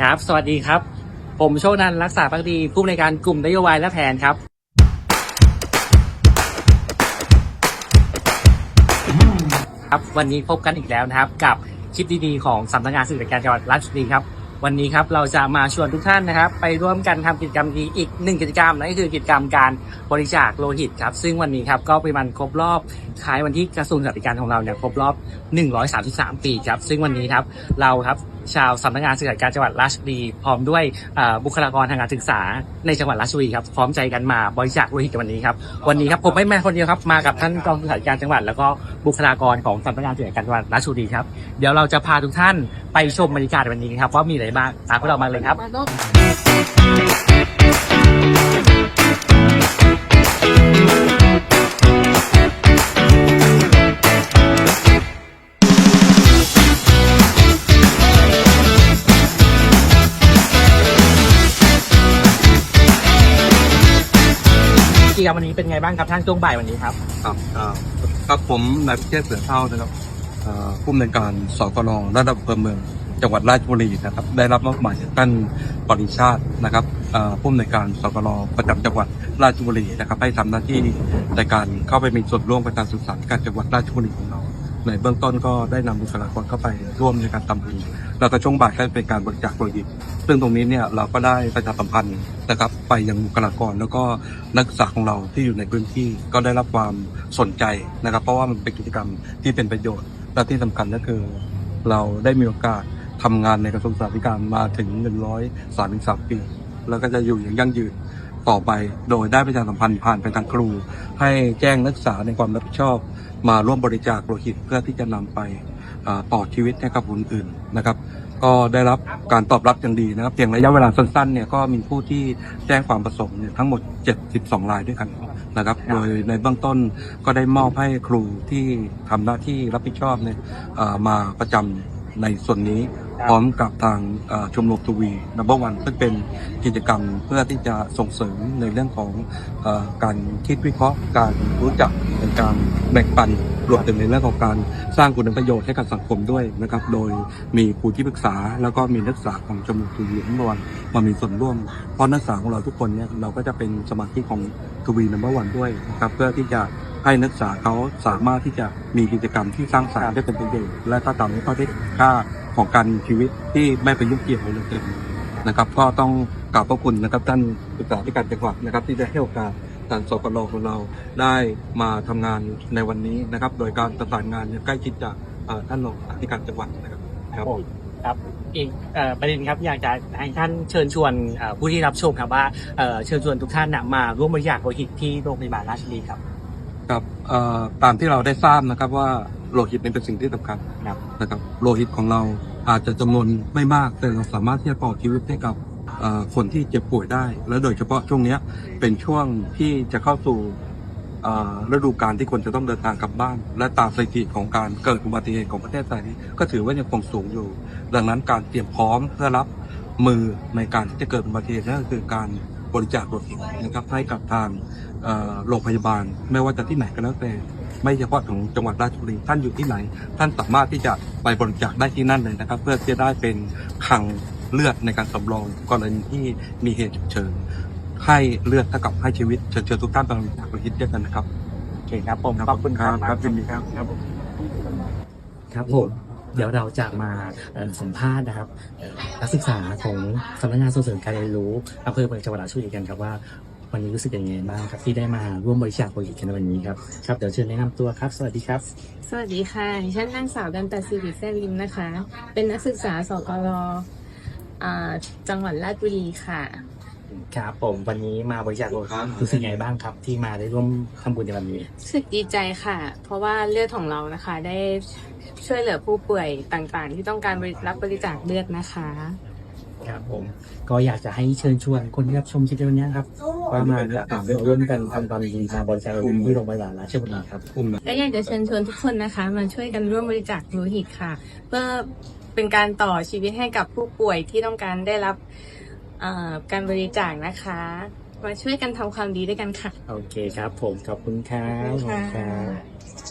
ครับ สวัสดีครับ ผมโชคนันรักษาพักดี ผู้อำนวยการกลุ่มนโยบายและแผนครับ ครับวันนี้พบกันอีกแล้วนะครับ กับคลิปดีๆของสำนักงานสื่อการจังหวัดราชบุรีครับ วันนี้ครับเราจะมาชวนทุกท่านนะครับ ไปร่วมกันทำกิจกรรมดีอีกหนึ่งกิจกรรมนั่นก็คือกิจกรรมการบริจาคโลหิตครับ ซึ่งวันนี้ครับก็เป็นวันครบรอบคล้ายวันที่กระทรวงสวัสดิการของเราเนี่ยครบรอบ 133 ปีครับ ซึ่งวันนี้ครับเราครับชาวสำนักงานสื่อราชการจังหวัดราชบุรี พร้อมด้วยบุคลากรทางการศึกษาในจังหวัดราชบุรีครับพร้อมใจกันมาบริจาคโลหิตกันวันนี้ครับวันนี้ครับผมไม่มาคนเดียวครับมากับท่านกองสื่อราชการจังหวัดแล้วก็บุคลากรของสำนักงานสื่อราชการจังหวัดราชบุรีครับเดี๋ยวเราจะพาทุกท่านไปชมบรรยากาศวันนี้ครับว่ามีอะไรบ้างตามพวกเรามาเลยครับ กิจกรรมวันนี้เป็นไงบ้างครับท่านช่วงบ่ายวันนี้ครับครับครับผมนายพิเชษเสือเท่านะครับอ่าผู้อำนวยการสกลระดับอำเภอเมืองจังหวัดราชบุรีนะครับ ได้รับมอบหมายจากท่านปริชาตินะครับอ่าผู้อำนวยการสกลประจำจังหวัดราชบุรีนะครับ ให้ทำหน้าที่ในการเข้าไปมีส่วนร่วมกับการสื่อสารการจังหวัดราชบุรีของเราในเบื้องต้นก็ได้นำบุคลากรเข้าไปร่วมในการทำบุญ แล้วก็ช่วงบ่ายก็เป็นการบริจาคโลหิต ซึ่งตรงนี้เนี่ยเราก็ได้ประชาสัมพันธ์นะครับไปยังบุคลากรแล้วก็นักศึกษาของเราที่อยู่ในพื้นที่ก็ได้รับความสนใจนะครับ เพราะว่ามันเป็นกิจกรรมที่เป็นประโยชน์และที่สำคัญก็คือ เราได้มีโอกาสทำงานในกระทรวงสาธารณสุขมาถึง 133 ปี แล้วก็จะอยู่อย่างยั่งยืนต่อไปโดยได้ประชาสัมพันธ์ผ่านไปทางครู ให้แจ้งนักศึกษาในความรับผิดชอบ มาร่วมบริจาคโลหิตเพื่อที่จะนำไป ต่อชีวิตให้กับคนอื่นนะครับ ก็ได้รับการตอบรับอย่างดีนะครับเพียงระยะเวลาสั้นๆเนี่ยก็มีผู้ที่แจ้งความประสงค์เนี่ยทั้งหมด 72 รายด้วยกันนะครับ โดยในเบื้องต้นก็ได้มอบให้ครูที่ทำหน้าที่รับผิดชอบเนี่ยมาประจำในส่วนนี้ พร้อมกับทางชมรมทวีนัมเบอร์วันซึ่งเป็นกิจกรรมเพื่อที่จะส่งเสริมในเรื่องของอการคิดวิเคราะห์ การรู้จักในการแบ่งปันรวมถึงในเรื่องของการสร้างคุณประโยชน์ให้กับสังคมด้วยนะครับ โดยมีครูที่ปรึกษา แล้วก็มีนักศึกษาของชมรมทวีนัมเบอร์วันมามีส่วนร่วม เพราะนักศึกษาของเราทุกคนเนี่ยเราก็จะเป็นสมาชิกของทวีนัมเบอร์วันด้วยนะครับเพื่อที่จะให้นักศึกษาเขาสามารถที่จะมีกิจกรรมที่สร้างสรรค์ได้เป็นประโยชน์และก็ทำให้เขาได้ค่า ของการมีชีวิตที่ไม่ไปยุ่งเกี่ยวกับเรื่องอื่นนะครับ ก็ต้องกราบขอบพระคุณนะครับท่านศึกษาธิการจังหวัดนะครับ ที่ได้ให้โอกาสทางสกลของเราได้มาทำงานในวันนี้นะครับ โดยการประสานงานอย่างใกล้ชิดจากเอ่อท่านรองอธิการจังหวัดนะครับครับครับอีกเอ่อประเด็นครับอยากจะให้ท่านเชิญชวนเอ่อผู้ที่รับชมครับว่าเอ่อเชิญชวนทุกท่านนะมาร่วมบริจาคโลหิตที่โรงพยาบาลราชบุรีครับครับเอ่อตามที่เราได้ทราบนะครับว่าโลหิตนี่เป็นสิ่งที่สำคัญครับนะครับโลหิตของเรา อาจจะจำนวนไม่มาก แต่เราสามารถที่จะต่อชีวิตให้กับคนที่เจ็บป่วยได้ และโดยเฉพาะช่วงนี้เป็นช่วงที่จะเข้าสู่ฤดูกาลที่คนจะต้องเดินทางกลับบ้าน และตามสถิติของการเกิดอุบัติเหตุของประเทศไทยนี้ก็ถือว่ายังคงสูงอยู่ ดังนั้นการเตรียมพร้อมเพื่อรับมือในการที่จะเกิดอุบัติเหตุนั่นก็คือการบริจาคโลหิตนะครับให้กับทางโรงพยาบาล ไม่ว่าจะที่ไหนก็แล้วแต่ ไม่เฉพาะของจังหวัดราชบุรีท่านอยู่ที่ไหน ท่านสามารถที่จะไปบริจาคได้ที่นั่นเลยนะครับ เพื่อที่จะได้เป็นคลังเลือดในการสำรองกรณีที่มีเหตุฉุกเฉินให้เลือดเท่ากับให้ชีวิตเชิญเชิญทุกท่านไปบริจาคโลหิตด้วยกันนะครับโอเคครับผมขอบคุณครับครับยินดีครับครับผมเดี๋ยวเราจะมาเอ่อสัมภาษณ์นะครับเอ่อนักศึกษาของสำนักงานส่งเสริมการเรียนรู้อำเภอเมืองจังหวัดราชบุรีกันครับว่า วันนี้รู้สึกยังไงบ้างครับที่ได้มาร่วมบริจาคโลหิตกันในวันนี้ครับครับเดี๋ยวเชิญแนะนำตัวครับ สวัสดีครับ สวัสดีค่ะดิฉันนางสาวดันตาสิริแซ่ลิมนะคะ เป็นนักศึกษาสกลอ่าจังหวัดราชบุรีค่ะ ครับผมวันนี้มาบริจาคโลหิตรู้สึกยังไงบ้างครับ ที่มาได้ร่วมทำบุญในวันนี้ รู้สึกดีใจค่ะ เพราะว่าเลือดของเรานะคะ ได้ช่วยเหลือผู้ป่วยต่างๆ ที่ต้องการรับบริจาคเลือดนะคะ ครับผมก็อยากจะให้เชิญชวนคนที่รับชมคลิปวันนี้ครับ ว่ามาร่วมกันทำความดีมาบริจาคโลหิตที่โรงพยาบาลราชบุรีครับก็อยากจะเชิญชวนทุกคนนะคะ มาช่วยกันร่วมบริจาคโลหิตค่ะ เพื่อเป็นการต่อชีวิตให้กับผู้ป่วยที่ต้องการได้รับเอ่อการบริจาคนะคะ มาช่วยกันทำความดีด้วยกันค่ะ โอเคครับผมขอบคุณครับขอบคุณค่ะขอบคุณครับ